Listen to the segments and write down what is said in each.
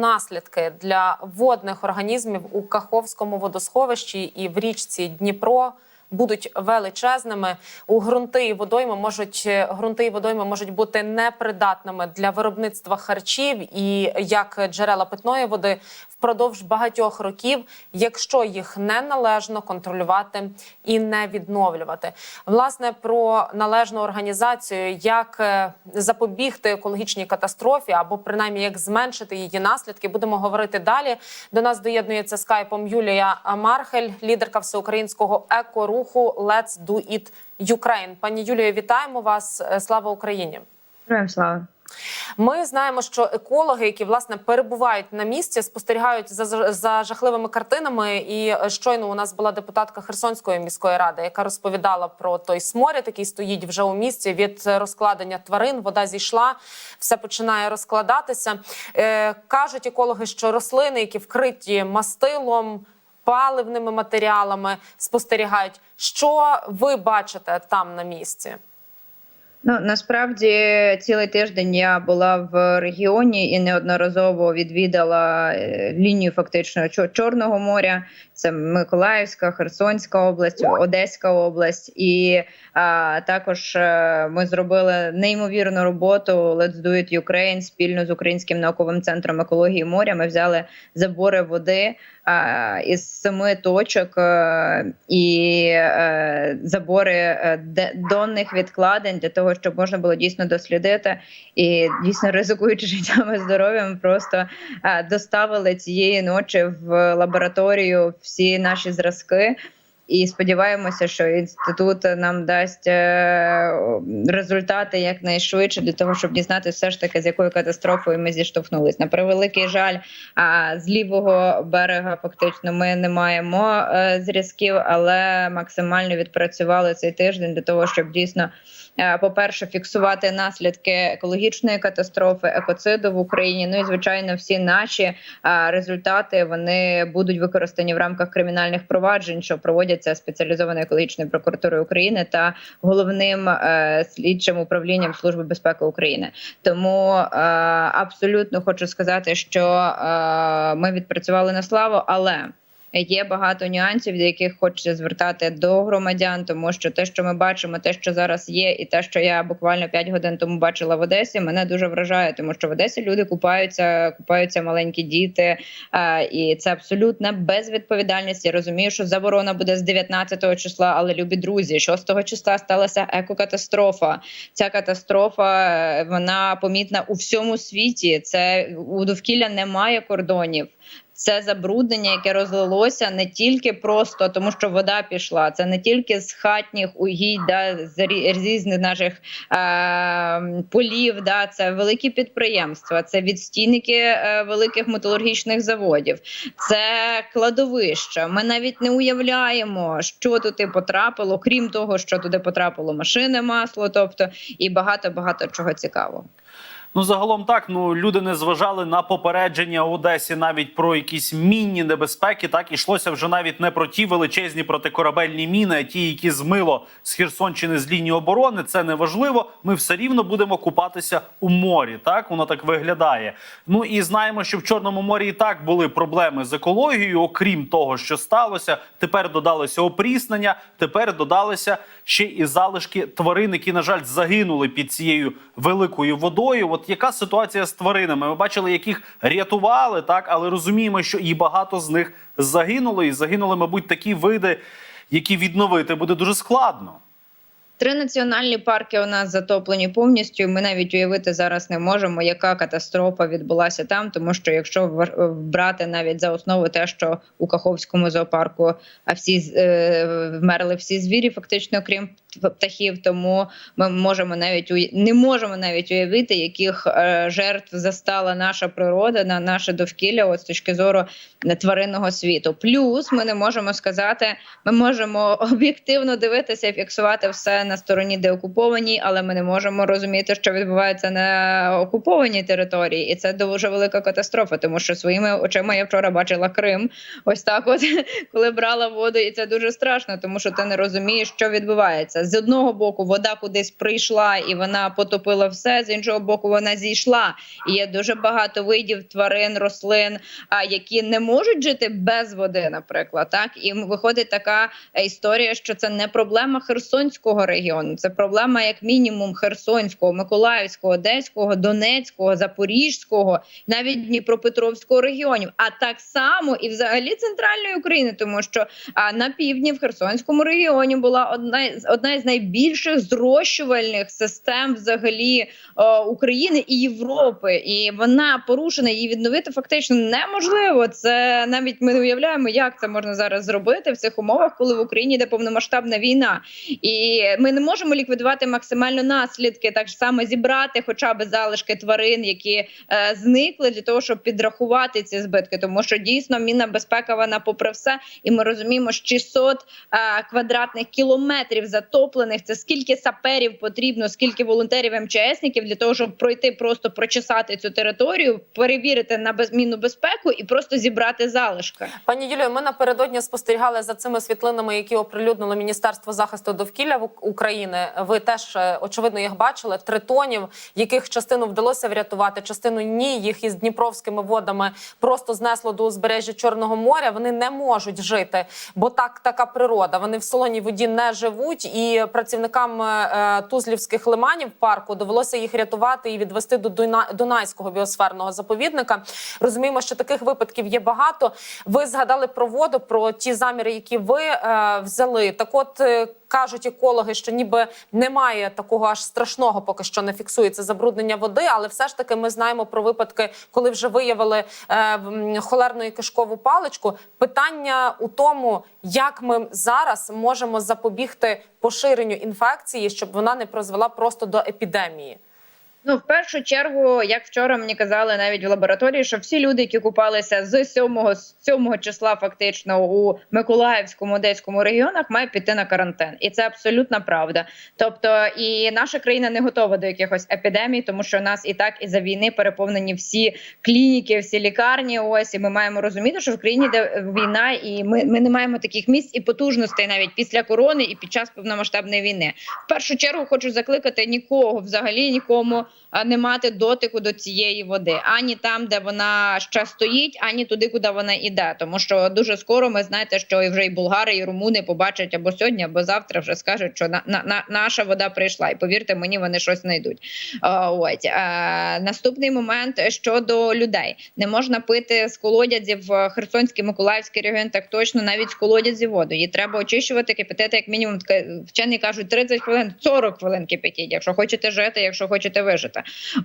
наслідки для водних організмів у Каховському водосховищі і в річці Дніпро. Будуть величезними у ґрунти і водойми можуть ґрунти і водойми можуть бути непридатними для виробництва харчів і як джерела питної води впродовж багатьох років, якщо їх не належно контролювати і не відновлювати. Власне про належну організацію, як е, запобігти екологічній катастрофі або принаймні як зменшити її наслідки, будемо говорити далі. До нас доєднується скайпом Юлія Мархель, лідерка всеукраїнського екоруху Let's Do It Ukraine. Пані Юлію, вітаємо вас. Е, Слава Україні! Героям слава. Ми знаємо, що екологи, які власне перебувають на місці, спостерігають за, за жахливими картинами. І щойно у нас була депутатка Херсонської міської ради, яка розповідала про той сморід, який стоїть вже у місті від розкладення тварин. Вода зійшла, все починає розкладатися. Е, кажуть екологи, що рослини, які вкриті мастилом. Паливними матеріалами спостерігають, що ви бачите там на місці. Ну насправді цілий тиждень я була в регіоні і неодноразово відвідала е, лінію фактично Чор- Чорного моря. Це Миколаївська, Херсонська область, Одеська область, і а, також е, ми зробили неймовірну роботу Let's Do It Ukraine спільно з Українським науковим центром екології моря. Ми взяли забори води а, із семи точок е, і е, забори донних відкладень для того, щоб можна було дійсно дослідити і дійсно ризикуючи життям і здоров'ям, просто е, доставили цієї ночі в лабораторію всі наші зразки. І сподіваємося, що інститут нам дасть е, результати якнайшвидше для того, щоб дізнатися все ж таки з якою катастрофою ми зіштовхнулись. На превеликий жаль, а з лівого берега фактично ми не маємо е, зрізків, але максимально відпрацювали цей тиждень для того, щоб дійсно. е, По-перше, фіксувати наслідки екологічної катастрофи, екоциду в Україні. Ну і звичайно, всі наші результати вони будуть використані в рамках кримінальних проваджень, що проводяться спеціалізованою екологічною прокуратурою України та головним е, слідчим управлінням Служби безпеки України. Тому е, абсолютно хочу сказати, що е, ми відпрацювали на славу, але. Є багато нюансів, до яких хочеться звертати до громадян, тому що те, що ми бачимо, те, що зараз є, і те, що я буквально 5 годин тому бачила в Одесі, мене дуже вражає, тому що в Одесі люди купаються, купаються маленькі діти, і це абсолютна безвідповідальність. Я розумію, що заборона буде з 19 числа, але любі друзі, 6 числа сталася екокатастрофа. Ця катастрофа е, вона помітна у всьому світі. Це у довкілля немає кордонів. Це забруднення, яке розлилося не тільки просто тому, що вода пішла, це не тільки з хатніх угідь, да, з різних наших е, полів. Да, це великі підприємства, це відстійники е, великих металургічних заводів, це кладовища. Ми навіть не уявляємо, що туди потрапило, крім того, що туди потрапило машини, масло, тобто і багато багато чого цікавого. Ну, загалом так. Ну люди не зважали на попередження Одесі навіть про якісь мінні небезпеки. Так ішлося вже навіть не про ті величезні протикорабельні міни, а ті, які змило з Херсонщини з лінії оборони. Це не важливо. Ми все рівно будемо купатися у морі. Так воно так виглядає. Ну і знаємо, що в Чорному морі і так були проблеми з екологією. Окрім того, що сталося, тепер додалося опріснення. Тепер додалися ще і залишки тварин, які на жаль загинули під цією великою водою. От яка ситуація з тваринами? Ми бачили, яких рятували, так але розуміємо, що і багато з них загинуло, і загинули, мабуть, такі види, які відновити буде дуже складно. Три національні парки у нас затоплені повністю. Ми навіть уявити зараз не можемо, яка катастрофа відбулася там, тому що якщо брати навіть за основу те, що у Каховському зоопарку а всі е, вмерли всі звірі, фактично, крім птахів, тому ми можемо навіть не можемо навіть уявити, яких е, жертв застала наша природа, на наше довкілля, от з точки зору тваринного світу. Плюс ми не можемо сказати, ми можемо об'єктивно дивитися і фіксувати все на стороні деокупованій, але ми не можемо розуміти, що відбувається на окупованій території, і це дуже велика катастрофа, тому що своїми очима я вчора бачила Крим. Ось так, от коли брала воду, і це дуже страшно, тому що ти не розумієш, що відбувається. З одного боку вода кудись прийшла і вона потопила все. З іншого боку, вона зійшла. І є дуже багато видів тварин, рослин, а які не можуть жити без води, наприклад. Так і виходить така історія, що це не проблема Херсонського регіону, це проблема як мінімум Херсонського, Миколаївського, Одеського, Донецького, Запорізького, навіть Дніпропетровського регіонів, а так само і взагалі центральної України, тому що а на півдні в Херсонському регіоні була одна із- одна із найбільших зрощувальних систем взагалі України і Європи, і вона порушена. Її відновити фактично неможливо. Це навіть ми не уявляємо, як це можна зараз зробити в цих умовах, коли в Україні йде повномасштабна війна, і ми не можемо ліквідувати максимально наслідки, так само зібрати, хоча б залишки тварин, які е, зникли, для того, щоб підрахувати ці збитки, тому що дійсно мінна безпека вона попри все, і ми розуміємо, що 600 е, квадратних кілометрів затоплених. Це скільки саперів потрібно, скільки волонтерів МЧСників для того, щоб пройти, просто прочесати цю територію, перевірити на безмінну безпеку і просто зібрати залишки. Пані Юлію, ми напередодні спостерігали за цими світлинами, які оприлюднило Міністерство захисту довкілля в України. Ви теж е, очевидно їх бачили. Тритонів, яких частину вдалося врятувати, частину ні. Їх із дніпровськими водами просто знесло до узбережжя Чорного моря. Вони не можуть жити, бо так така природа. Вони в солоній воді не живуть, і працівникам е, Тузлівських лиманів парку довелося їх рятувати і відвести до Дуна- Дунайського біосферного заповідника. Розуміємо, що таких випадків є багато. Ви згадали про воду, про ті заміри, які ви е, взяли. Так, от е, кажуть екологи, що ніби немає такого аж страшного, поки що не фіксується забруднення води, але все ж таки ми знаємо про випадки, коли вже виявили е, холерну і кишкову паличку. Питання у тому, як ми зараз можемо запобігти поширенню інфекції, щоб вона не призвела просто до епідемії. Ну, в першу чергу, як вчора мені казали навіть в лабораторії, що всі люди, які купалися з 7, з 7 числа, фактично у Миколаївському Одеському регіонах, мають піти на карантин, і це абсолютна правда. Тобто, і наша країна не готова до якихось епідемій, тому що у нас і так і за війни переповнені всі клініки, всі лікарні. Ось і ми маємо розуміти, що в країні йде війна, і ми, ми не маємо таких місць і потужностей навіть після корони і під час повномасштабної війни. В першу чергу хочу закликати нікого, взагалі нікому не мати дотику до цієї води, ані там, де вона ще стоїть, ані туди, куди вона йде. Тому що дуже скоро ми знаєте, що і вже і булгари, і румуни побачать або сьогодні, або завтра вже скажуть, що на, на, на наша вода прийшла. І повірте мені, вони щось знайдуть. Ось а, наступний момент щодо людей не можна пити з колодязів Херсонський, Миколаївський регіон, так точно навіть з колодязів воду. Її треба очищувати, кипятити як мінімум. Вчені кажуть 30 хвилин, 40 хвилин кипятіть, якщо хочете жити, якщо хочете вижити.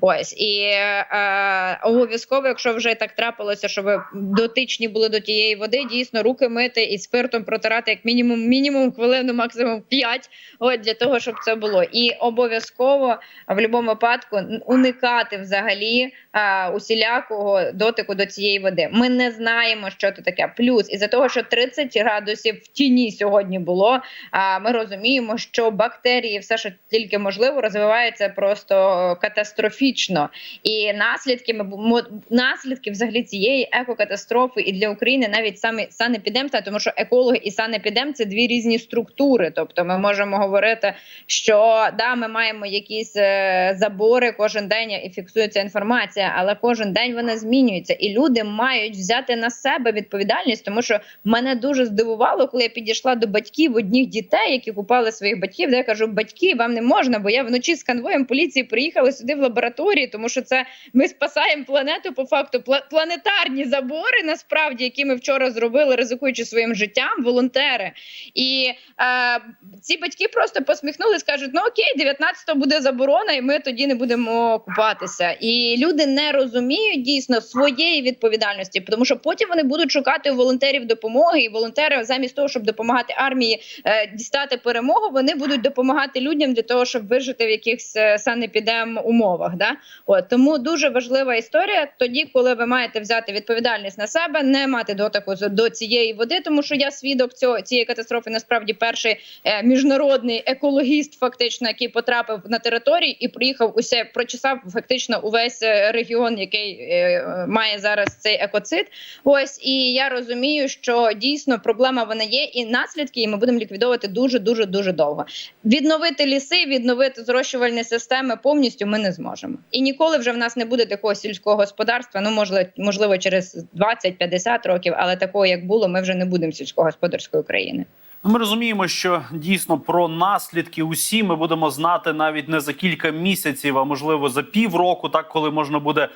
Ось і е, обов'язково, якщо вже так трапилося, що ви дотичні були до тієї води, дійсно руки мити і спиртом протирати як мінімум мінімум хвилину, максимум 5, От для того, щоб це було. І обов'язково в будь-якому випадку уникати взагалі а, усілякого дотику до цієї води. Ми не знаємо, що це таке. Плюс із за того, що 30 градусів в тіні сьогодні було. А ми розуміємо, що бактерії, все, що тільки можливо, розвиваються просто катастрофічно. І наслідки ми наслідки взагалі цієї екокатастрофи і для України навіть саме санепідем, та тому що екологи і санепідем це дві різні структури. Тобто, ми можемо говорити, що да, ми маємо якісь е, забори кожен день і фіксується інформація, але кожен день вона змінюється, і люди мають взяти на себе відповідальність, тому що мене дуже здивувало, коли я підійшла до батьків одних дітей, які купали своїх батьків. Де я кажу, батьки, вам не можна, бо я вночі з конвоєм поліції приїхала сюди в лабораторії, тому що це ми спасаємо планету по факту. Пла- планетарні забори, насправді, які ми вчора зробили, ризикуючи своїм життям, волонтери. І е, ці батьки просто посміхнулись, кажуть: ну окей, 19-го буде заборона, і ми тоді не будемо купатися. І люди не розуміють дійсно своєї відповідальності, тому що потім вони будуть шукати у волонтерів допомоги, і волонтери, замість того, щоб допомагати армії е, дістати перемогу, вони будуть допомагати людям для того, щоб вижити в якихось е, санепідем умовах. Да? От тому дуже важлива історія. Тоді, коли ви маєте взяти відповідальність на себе, не мати дотику до цієї води, тому що я свідок цього цієї катастрофи. Насправді, перший е, міжнародний екологіст, фактично, який потрапив на територію і приїхав усе, прочесав фактично увесь е, регіон, який е, має зараз цей екоцид. Ось і я розумію, що дійсно проблема вона є, і наслідки її ми будемо ліквідовувати дуже дуже дуже довго. Відновити ліси, відновити зрощувальні системи повністю ми не зможемо. І ніколи вже в нас не буде такого сільського господарства. Ну можливо, можливо, через 20-50 років, але такого як було, ми вже не будемо сільськогосподарської країною. Ну, Ми розуміємо, що дійсно про наслідки усі ми будемо знати навіть не за кілька місяців, а можливо за півроку, так коли можна буде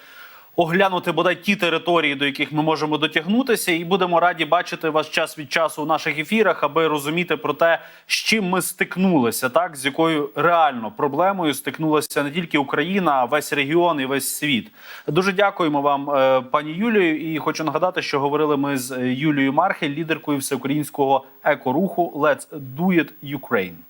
оглянути бодай ті території, до яких ми можемо дотягнутися, і будемо раді бачити вас час від часу у наших ефірах, аби розуміти про те, з чим ми стикнулися, так з якою реально проблемою стикнулася не тільки Україна, а весь регіон і весь світ. Дуже дякуємо вам, е, пані Юлію. І хочу нагадати, що говорили ми з е, Юлією Мархель, лідеркою всеукраїнського екоруху Let's Do It Ukraine.